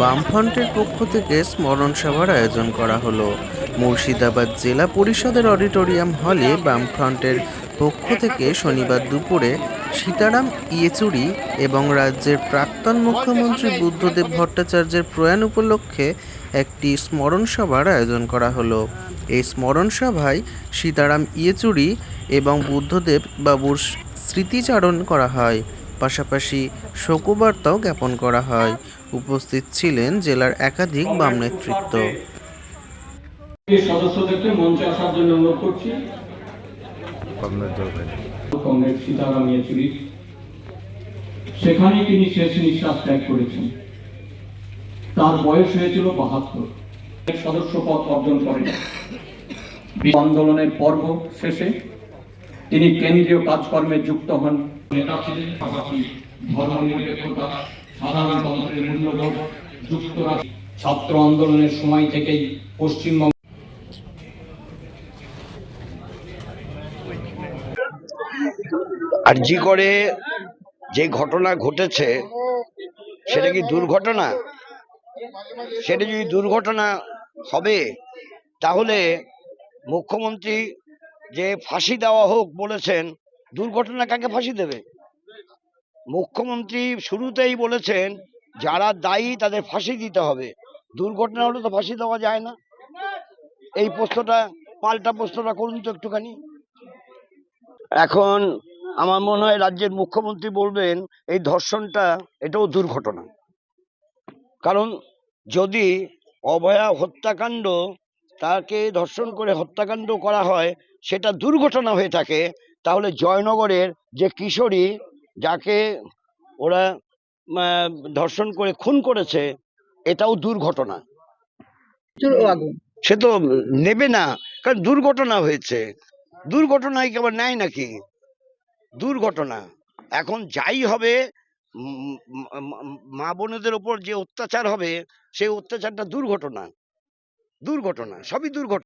বামফ্রন্টের পক্ষ থেকে স্মরণ সভার আয়োজন করা হলো। মুর্শিদাবাদ জেলা পরিষদের অডিটোরিয়াম হলে বামফ্রন্টের পক্ষ থেকে শনিবার দুপুরে সীতারাম, ইয়েচুরি এবং রাজ্যের প্রাক্তন মুখ্যমন্ত্রী বুদ্ধদেব ভট্টাচার্যের প্রয়াণ উপলক্ষে একটি স্মরণ সভার আয়োজন করা হলো। এই স্মরণ সভায় সীতারাম, ইয়েচুরি এবং বুদ্ধদেব বাবুর স্মৃতিচারণ করা হয়। পাশাপাশি শোকবার্তাও জ্ঞাপন করা হয়। উপস্থিত ছিলেন জেলার একাধিক বাম নেতৃত্ব। সেখানেই তিনি শেষ নিঃশ্বাস ত্যাগ করেছেন। তার বয়স হয়েছিল বাহাত্তর। সদস্য পদ অর্জন করেন। আন্দোলনের পর্ব শেষে তিনি কেন্দ্রীয় কাজকর্মে যুক্ত হন। নেতা ছিলেন ধর্মনিরপেক্ষতা সাধারণতন্ত্রের মূল্যবোধ যুক্তরাষ্ট্র ছাত্র আন্দোলনের সময় থেকেই পশ্চিমবঙ্গ আর জি করে যে ঘটনা ঘটেছে সেটা কি দুর্ঘটনা? সেটা যদি দুর্ঘটনা হবে তাহলে মুখ্যমন্ত্রী যে ফাঁসি দেওয়া হোক বলেছেন, দুর্ঘটনা কাকে ফাঁসি দেবে? মুখ্যমন্ত্রী শুরুতেই বলেছেন, যারা দায়ী তাদের ফাঁসি দিতে হবে। দুর্ঘটনা হলে তো ফাঁসি দেওয়া যায় না। এই প্রশ্নটা, পাল্টা প্রশ্নটা করুন তো একটুখানি। এখন আমার মনে হয় রাজ্যের মুখ্যমন্ত্রী বলবেন, এই ধর্ষণটা, এটাও দুর্ঘটনা। কারণ যদি অভয়া হত্যাকাণ্ড তাকে ধর্ষণ করে হত্যাকাণ্ড করা হয়, সেটা দুর্ঘটনা হয়ে থাকে, তাহলে জয়নগরের যে কিশোরী, যাকে ওরা ধর্ষণ করে খুন করেছে, এটাও দুর্ঘটনা। সে তো নেবে না, কারণ দুর্ঘটনা হয়েছে। দুর্ঘটনায় কি আবার নেয় নাকি? দুর্ঘটনা। এখন যাই হবে মা বোনেদের ওপর যে অত্যাচার হবে, সেই অত্যাচারটা দুর্ঘটনা। দুর্ঘটনা সবই দুর্ঘটনা।